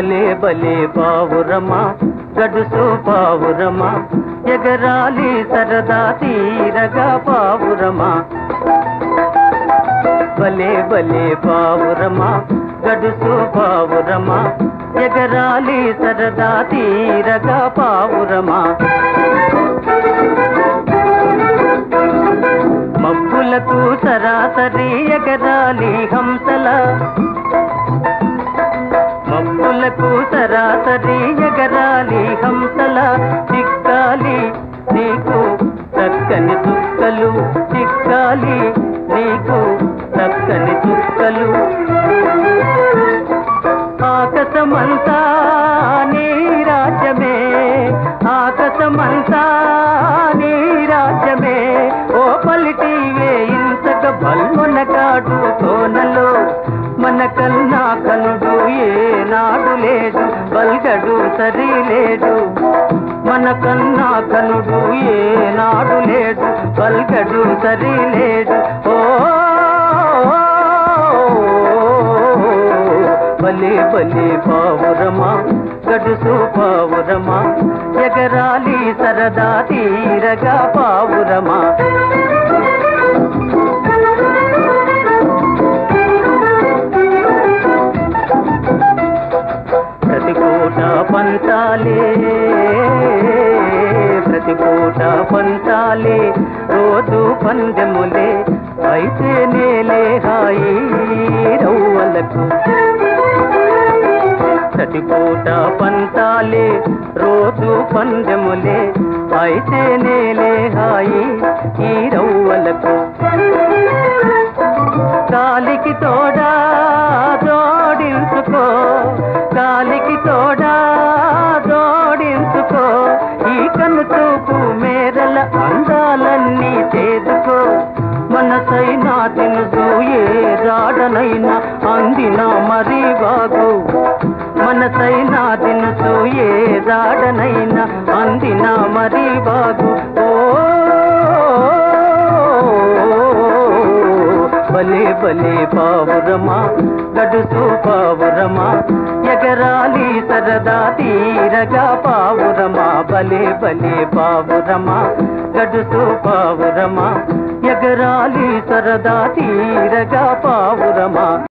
భలే భలే పావురమా గడుసు పావురమా ఎగరాలి సరదా తీరగా పావురమా భలే భలే పావురమా గడుసు పావురమా ఎగరాలి సరదా తీరగా పావురమా మబ్బులకు సరాసరి ఎగరాలి హంసల చుక్కలు చిక్కాలి నీకు చక్కని చుక్కలు. ఆకసమంతా నీ రాజ్యమే ఆకసమంతా నీ రాజ్యమే. ఓ పలిటివే ఇంతక బల్మనగాడు తోనలో మన కన్నా కనుడు ఏనాడు లేడు బల్గడు సరి లేడు మన కన్నా కనుడు ఏనాడు సరి లేడు. ఓ బలి బలే పావురమా గడుసు పావురమా ఎగరాలి సరదా తీరగా పావురమా. ప్రతి పూట పంచాలే ప్రతి పూట పంచాలే రోజు పందెములే అయితే నేలే హాయి రవ్వలకు ప్రతి పూట పంచాలే రోజు పందెములే అయితే నేలే హాయి ఈ రవ్వలకు కాలికి తోడా రాడనైనా అందిన మరీ బాగు మనసైనా తినుసు ఏ దాడనైనా అందిన మరీ బాగు ఓ భలే భలే పావురమా గడుసు పావురమా. ఎగరాలి సరదా తీరగా పావురమా. భలే భలే పావురమా గడుసు పావురమా. ఎగరాలి సరదా తీరగా పావురమా?